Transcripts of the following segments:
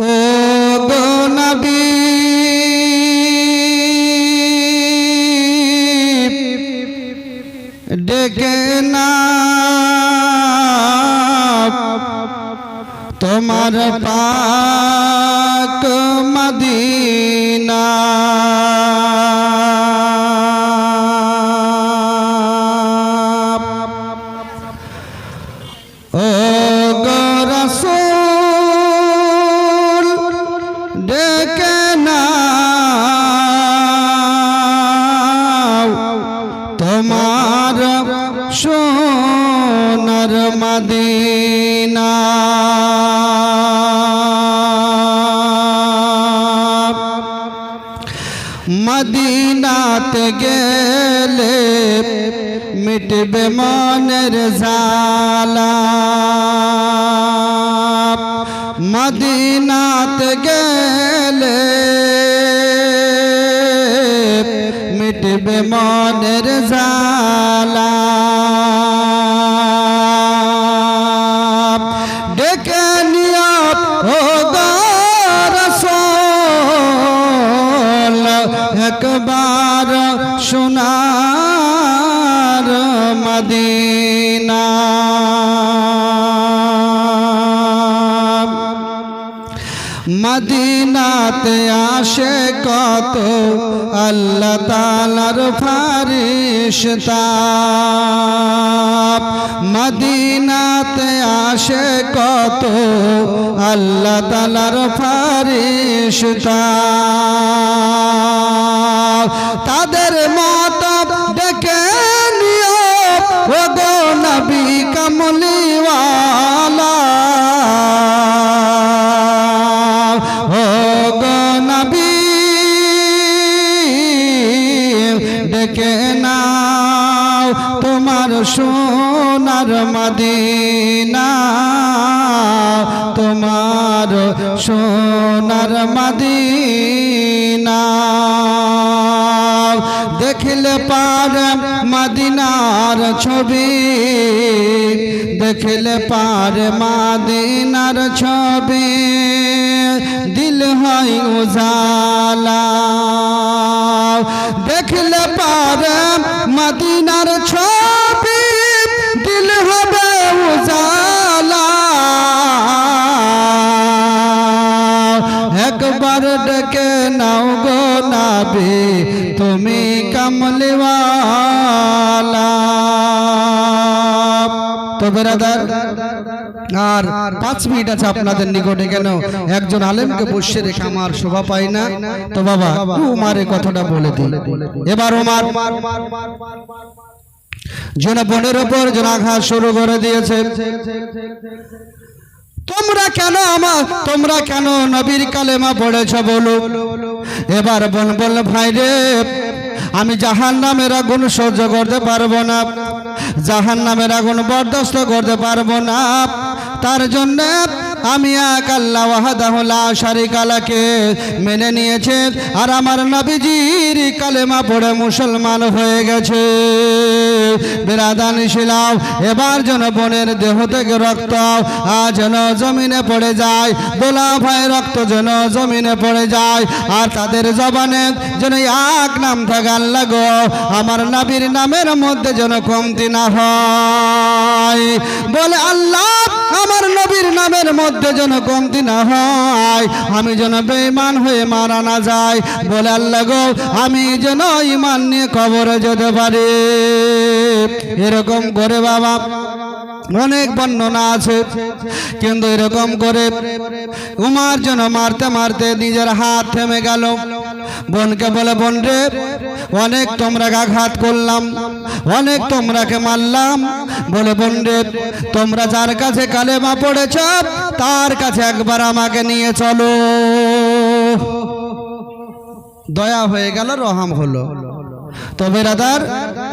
ও গো নবী ডেকে না তোমার পাক মদিনা সোনার মদিনা। মদিনাতে গেলে মিটবে মনের জালা মদিনাতে গেলে মিটবে মনের জালা। মদিনাতে আসে কত আল্লাহ তালার ফারিশতা। মদিনাতে আসে কত আল্লাহ তালার ফারিশতা। তাদের মত ডেকে নিও ও গো নবী কমলিওয়ালা। মদিনা, তোমার সোনার মদিনা। দেখলে পার মদিনার ছবি, দেখলে পার মাদিনার ছবি। দিল হয় উজালা। দেখলে পার মদিনার ছবি নাবি, তুমি কামলিওয়ালা। তো বেরাদার, আর পাঁচ মিনিট আছে আপনাদের নিকটে কেন? একজন আলেমকে বসে রেখে আমার শোভা পাই না। তো বাবা, উমারে কথাটা বলে দিই। এবার ওমার জন বোনের ওপর জনাঘাত শুরু করে দিয়েছে। তোমরা কেন আমার তোমরা কেন নবীর কালেমা পড়েছ বলো? এবার বল বল ভাই রে, আমি জাহান নামের আগুন সহ্য করতে পারব না। জাহান নামের আগুন বরদাস্ত করতে পারব না। তার জন্য আমি এক আল্লাহ ওয়াহাদাহুল্লাহ শারিক আলাকে মেনে নিয়েছে আর আমার নবীজির কালেমা পড়ে মুসলমান হয়ে গেছে। বেরাদান শিলাও, এবার যেন বোনের দেহ থেকে রক্ত আজ যেন জমিনে পড়ে যায় দোলা ভাই রক্ত যেন জমিনে পড়ে যায়, আর তাদের জবানে যেন এক নাম থাকে আল্লাহ আমার নবীর নামের মধ্যে যেন কমতি না হয়। বলে আল্লাহ, আমার নবীর নামের মধ্যে যেন কমতি না হয়, আমি যেন বেঈমান হয়ে মারা না যায় বলে আল্লাহ গো, আমি যেন ইমান নিয়ে কবরে যেতে পারি। এরকম করে বাবা, অনেক বর্ণনা আছে। কিন্তু এরকম করে উমার যেন মারতে মারতে নিজের হাত থেমে গেল। বোনকে বলে বোন অনেক তোমরা আঘাত করলাম, অনেক তোমরাকে মারলাম। বলে বোন তোমরা যার কাছে কালেমা পড়েছ, তার কাছে একবার আমাকে নিয়ে চলো। দয়া হয়ে গেল, রহাম হলো। তো বেরাদার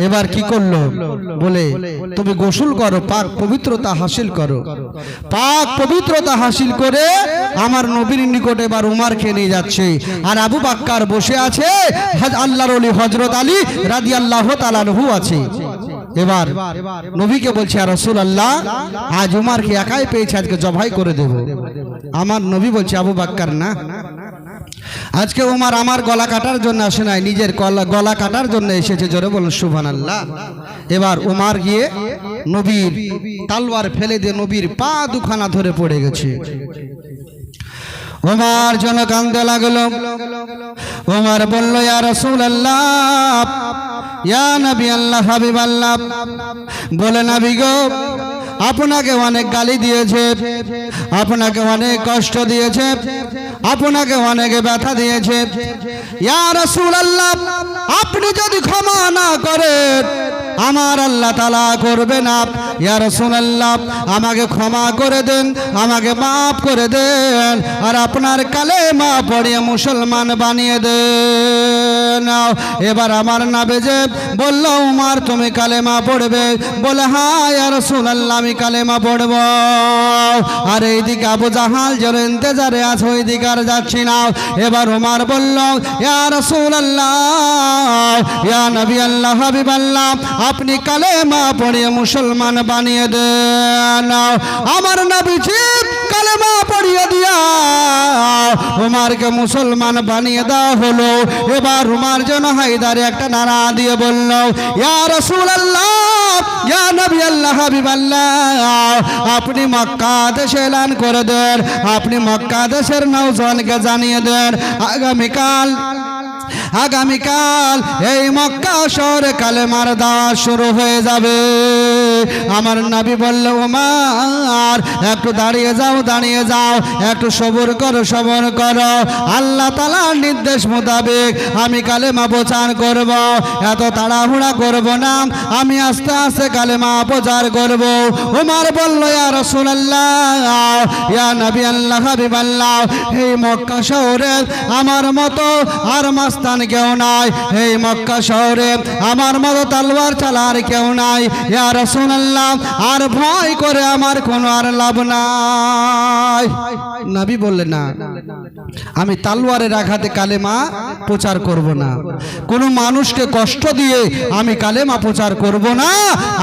এবার কি করল? বলে, তুমি গোসল করো, পাক পবিত্রতা হাসিল করো। পাক পবিত্রতা হাসিল করে আমার নবীর নিকটে এবার উমারকে নিয়ে যাচ্ছে। আর আবু বাক্কার বসে আছে আল্লাহর অলি হজরত আলী রাদি আল্লাহ তালানহু আছে। এবার নবীকে বলছে আর রসুল আল্লাহ আজ উমারকে একাই পেয়েছে, আজকে জবাই করে দেব। আমার নবী বলছে, আবু বাক্কার, না আজকে উমার আমার গলা কাটার জন্য আসে নাই, নিজের গলা গলা কাটার জন্য এসেছে, জোরে বলুন সুভান আল্লাহ এবার উমার গিয়ে নবীর তালওয়ার ফেলে দিয়ে নবীর পা দুখানা ধরে পড়ে গেছে। ওমার যেন কান্দে লাগল। ওমার বলল, ইয়া রসুল আল্লাহ ইয়া নবী আল্লাহ হাবিব আল্লাহ বলে, নবী গো আপনাকে অনেক গালি দিয়েছে। আপনাকে অনেক কষ্ট দিয়েছে। আপনাকে অনেক ব্যথা দিয়েছে। আপনি যদি ক্ষমা না করেন, আমার আল্লাহ তালা করবে না। ইয়ার রাসূলুল্লাহ, আমাকে ক্ষমা করে দেন, আমাকে মাফ করে দেন, আর আপনার কালে মা পড়িয়ে মুসলমান বানিয়ে দেন। এবার আমার নাবে যে বলল, উমার, তুমি কালেমা পড়বে। বলে হ্যাঁ ইয়া রাসূলুল্লাহ, আমি কালেমা পড়ব। আর এইদিকে আবু জাহাল যেন ইন্তেজারে আছে, ওইদিকে আর যাচ্ছি না। এবার উমার বলল, ইয়া রাসূলুল্লাহ, ইয়া নবী আল্লাহ হাবিব আল্লাহ আপনি কালেমা পড়িয়ে মুসলমান বানিয়ে দেন। আমার নবীজি কালেমা পড়িয়ে দিয়া, উমারকে মুসলমান বানিয়ে দেওয়া হলো। এবার উমার যেন হায়দারে একটা নারা দিয়ে বলল, ইয়া রাসূলুল্লাহ, ইয়া নবী আল্লাহ হাবিব আপনি মক্কা দেশে এলান করে দেন, আপনি মক্কা দেশের নৌজনকে জানিয়ে দেন, আগামীকাল আগামীকাল এই মক্কা শহরে কালেমার দাওয়া শুরু হয়ে যাবে। আমার নাবি বলল ওমার একটু দাঁড়িয়ে যাও দাঁড়িয়ে যাও, একটু সবর করো সবর করো। আল্লাহ তালার নির্দেশ মোতাবেক আমি কালেমা প্রচার করব। এত তাড়াহুড়া করব না, আমি আস্তে আস্তে কালেমা প্রচার করব। ওমার বলল, ইয়া আল্লাহ এই মক্কা শহরে আমার মতো আর মাস্তান কেউ নাই। এই মক্কা শহরে আমার মতো তালওয়ার চালার কেউ নাই। ইয়া রাসূলুল্লাহ আর ভয় করে আমার কোনো আর লাভ নাই। নাবি বললে না, আমি তালওয়ারের আঘাতে কালেমা প্রচার করব না। কোনো মানুষকে কষ্ট দিয়ে আমি কালেমা প্রচার করব না।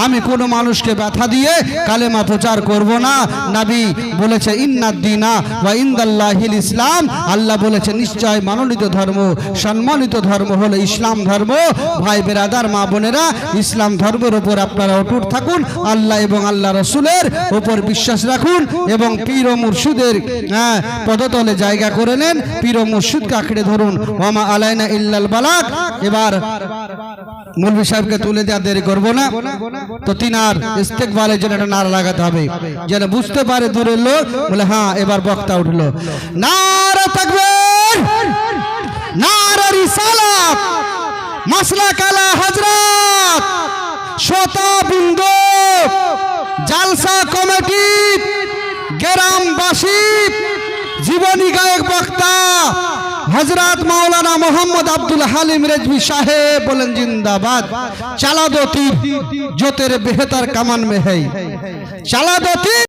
আমি কোনো মানুষকে ব্যথা দিয়ে কালেমা প্রচার করব না। নাবি বলেছে ইন্নাদ্দিনা বা ইন্দাল্লাহিল ইসলাম। আল্লাহ বলেছে নিশ্চয় মাননীত ধর্ম সম্মানিত ধর্ম হলো ইসলাম ধর্ম। ভাই বেরাদার মা বোনেরা ইসলাম ধর্মের ওপর আপনারা অটুট থাকুন। আল্লাহ এবং আল্লাহ রসুলের ওপর বিশ্বাস রাখুন এবং পীর ও হ্যাঁ, পদতলে জায়গা করে নেন। পীর ও মুর্শিদকে আঁকড়ে ধরুন। ওমা আলাইনা ইল্লাল বালাক। এবার মৌলভী সাহেবকে তুলে দেওয়া দেরি করব না। তো তিনার ইস্তেকবালের জন্য একটা নারা লাগাতে হবে। যেন বুঝতে পারে দূরের লোক। বলে হ্যাঁ এবার বক্তা উঠল। নারা থাকবে নারা রিসালাত। মাসলা কালা হজরত শ্রোতা বিন্দু। জালসা কমিটি। গ্রামবাসী। জীবনী গায়ক বক্তা। হজরত মাওলানা মোহাম্মদ আব্দুল হালিম রেজবি সাহেব বলেন, জিন্দাবাদ চালা জোতের বেহতার কামান মে है চালা